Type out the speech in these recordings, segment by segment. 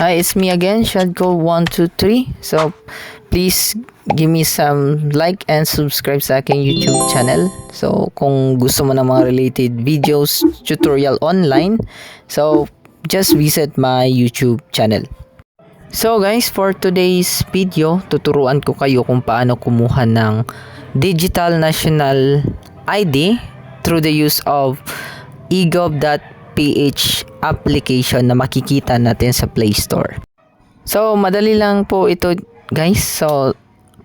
Hi, it's me again, Shadco123. So, please give me some like and subscribe sa aking YouTube channel. So, kung gusto mo ng mga related videos, tutorial online, so, just visit my YouTube channel. So guys, for today's video, tuturuan ko kayo kung paano kumuha ng Digital National ID through the use of egov.ph application na makikita natin sa Play Store. So, madali lang po ito guys. So,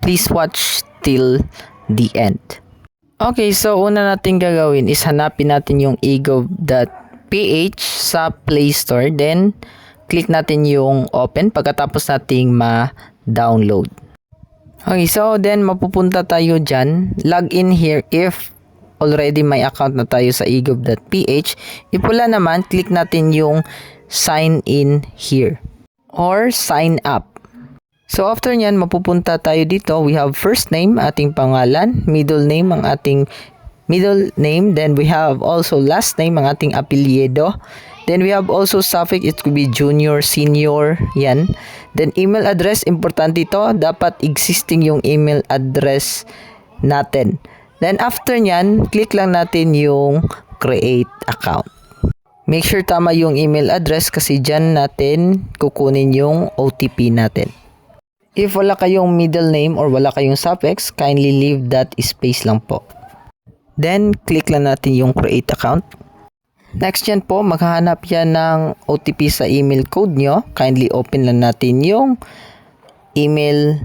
please watch till the end. Okay, so una natin gagawin is hanapin natin yung egov.ph sa Play Store. Then, click natin yung open pagkatapos nating ma-download. Okay, so then mapupunta tayo dyan. Log in here if already may account na tayo sa egov.ph. If wala naman, click natin yung sign in here or sign up. So after nyan, mapupunta tayo dito. We have first name, ating pangalan, middle name, ang ating middle name. Then we have also last name, ang ating apelyido. Then we have also suffix, it could be junior, senior, yan. Then email address, importante ito, dapat existing yung email address natin. Then after nyan, click lang natin yung create account. Make sure tama yung email address kasi dyan natin kukunin yung OTP natin. If wala kayong middle name or wala kayong suffix, kindly leave that space lang po. Then, click lang natin yung create account. Next yan po, maghahanap yan ng OTP sa email code nyo. Kindly open lang natin yung email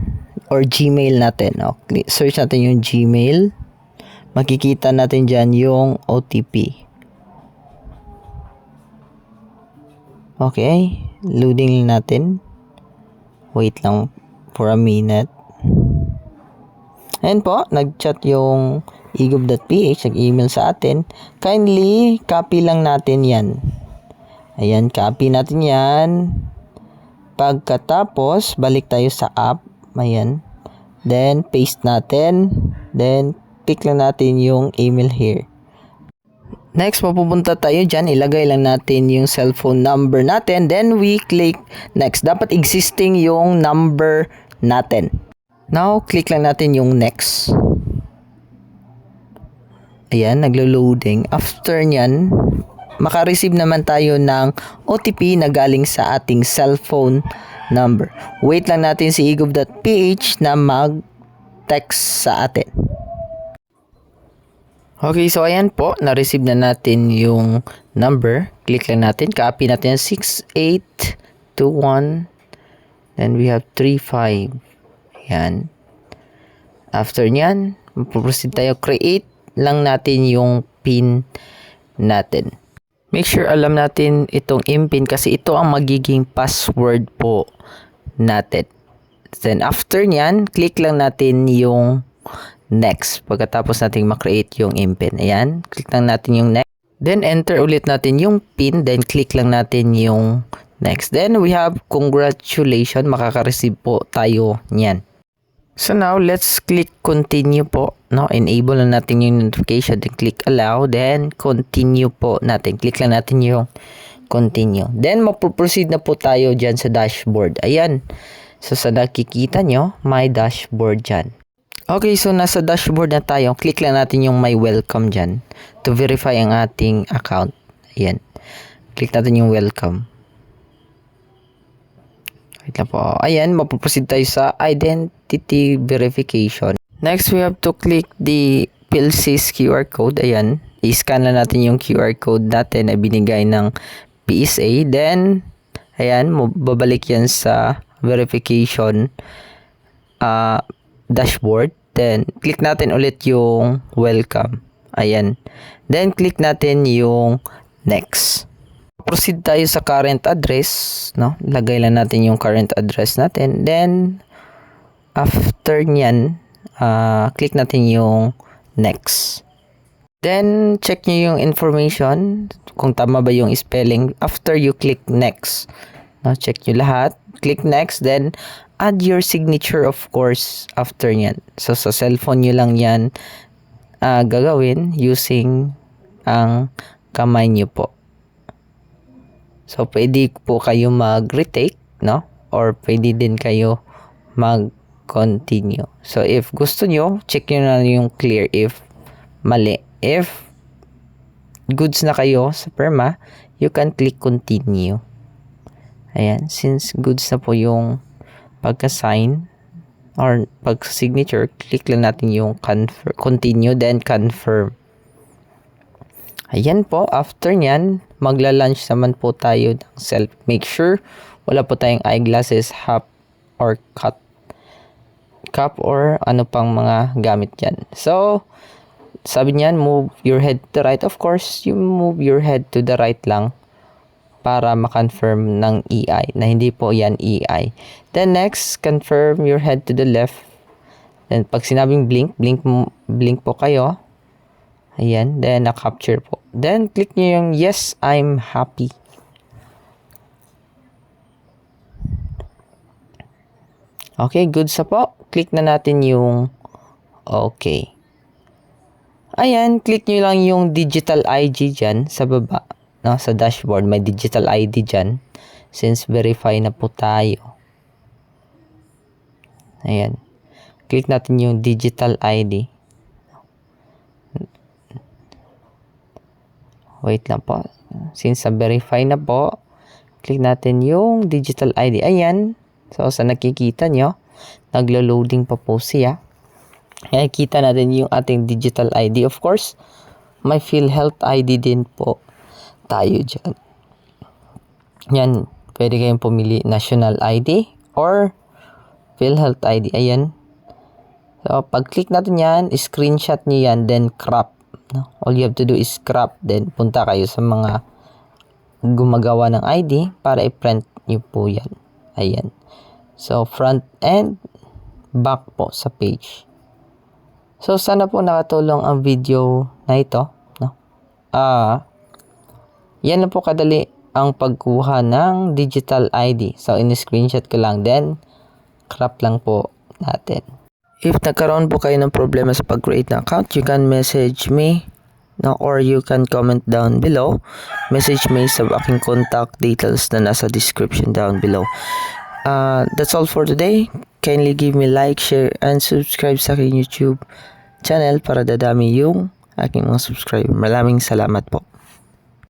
or Gmail natin. Okay, search natin yung Gmail. Makikita natin dyan yung OTP. Okay, loading natin. Wait lang for a minute. Ayan po, nag-chat yung egov.ph, nag-email sa atin. Kindly, copy lang natin yan. Ayan, copy natin yan. Pagkatapos, balik tayo sa app. Ayan. Then, paste natin. Then, pick lang natin yung email here. Next, mapupunta tayo dyan. Ilagay lang natin yung cellphone number natin. Then, we click next. Dapat existing yung number natin. Now, click lang natin yung next. Ayan, naglo-loading. After nyan, makareceive naman tayo ng OTP na galing sa ating cellphone number. Wait lang natin si egov.ph na mag-text sa atin. Okay, so ayan po, na-receive na natin yung number. Click lang natin, copy natin 6821 then we have 35. Ayan. After nyan, proceed tayo create lang natin yung pin natin. Make sure alam natin itong impin kasi ito ang magiging password po natin. Then after nyan, click lang natin yung next. Pagkatapos natin makreate yung impin. Ayan, click lang natin yung next. Then enter ulit natin yung pin. Then click lang natin yung next. Then we have congratulations. Makaka-receive po tayo niyan. So now, let's click continue po. No? Enable na natin yung notification. Then click allow. Then continue po natin. Click lang natin yung continue. Then mapoproceed na po tayo dyan sa dashboard. Ayan. So sa nakikita nyo, my dashboard dyan. Okay, so nasa dashboard na tayo. Click lang natin yung my welcome dyan to verify ang ating account. Ayan. Click natin yung welcome. Wait lang po. Ayan, mapuproceed tayo sa identity verification. Next, we have to click the PLC's QR code. Ayan. I-scan na natin yung QR code natin na binigay ng PSA. Then, ayan, babalik yan sa verification uh, dashboard. Then, click natin ulit yung welcome. Ayan. Then, click natin yung next proceed tayo sa current address, no? Lagay lang natin yung current address natin. Then after niyan, uh, click natin yung next. Then check niyo yung information kung tama ba yung spelling after you click next. No, check niyo lahat. Click next then add your signature of course after niyan. So sa cellphone niyo lang 'yan uh, gagawin using ang kamay niyo po. So, pwede po kayo mag-retake no? Or pwede din kayo mag-continue. So, if gusto nyo, check nyo na yung clear if mali. If goods na kayo sa perma, you can click continue. Ayan, since goods na po yung pagka-sign or pag-signature, click lang natin yung confirm, continue, then confirm. Ayan po, after nyan, magla-lunch naman po tayo ng self. Make sure wala po tayong eyeglasses, half or cut cup or ano pang mga gamit yan. So, sabi niyan, move your head to the right. Of course, you move your head to the right lang para ma-confirm ng EI na hindi po yan EI. Then next, confirm your head to the left. Then pag sinabing blink, blink blink po kayo. Ayan, then na-capture po. Then click niyo yung yes, I'm happy. Okay, good sa po. Click na natin yung okay. Ayan, click nyo lang yung digital ID dyan sa baba. No, sa dashboard, may digital ID dyan. Since verify na po tayo. Ayan. Click natin yung digital ID. Wait lang po. Since sa verify na po, click natin yung digital ID. Ayan. So, sa nakikita nyo, naglo-loading pa po siya. Nakikita natin yung ating digital ID. Of course, may PhilHealth ID din po tayo dyan. Yan, pwede kayong pumili national ID or PhilHealth ID. Ayan. So, pag-click natin yan, screenshot nyo yan, then crop. No? All you have to do is crop, then punta kayo sa mga gumagawa ng ID para i-print nyo po yan. Ayan. So, front and back po sa page. So, sana po nakatulong ang video na ito. No? Ah, yan na po kadali ang pagkuha ng digital ID. So, in-screenshot ko lang. Then, crop lang po natin. If nagkaroon po kayo ng problema sa pag-create ng account, you can message me no, or you can comment down below. Message me sa aking contact details na nasa description down below. Uh, that's all for today. Kindly give me like, share, and subscribe sa aking YouTube channel para dadami yung aking mga subscriber. Maraming salamat po.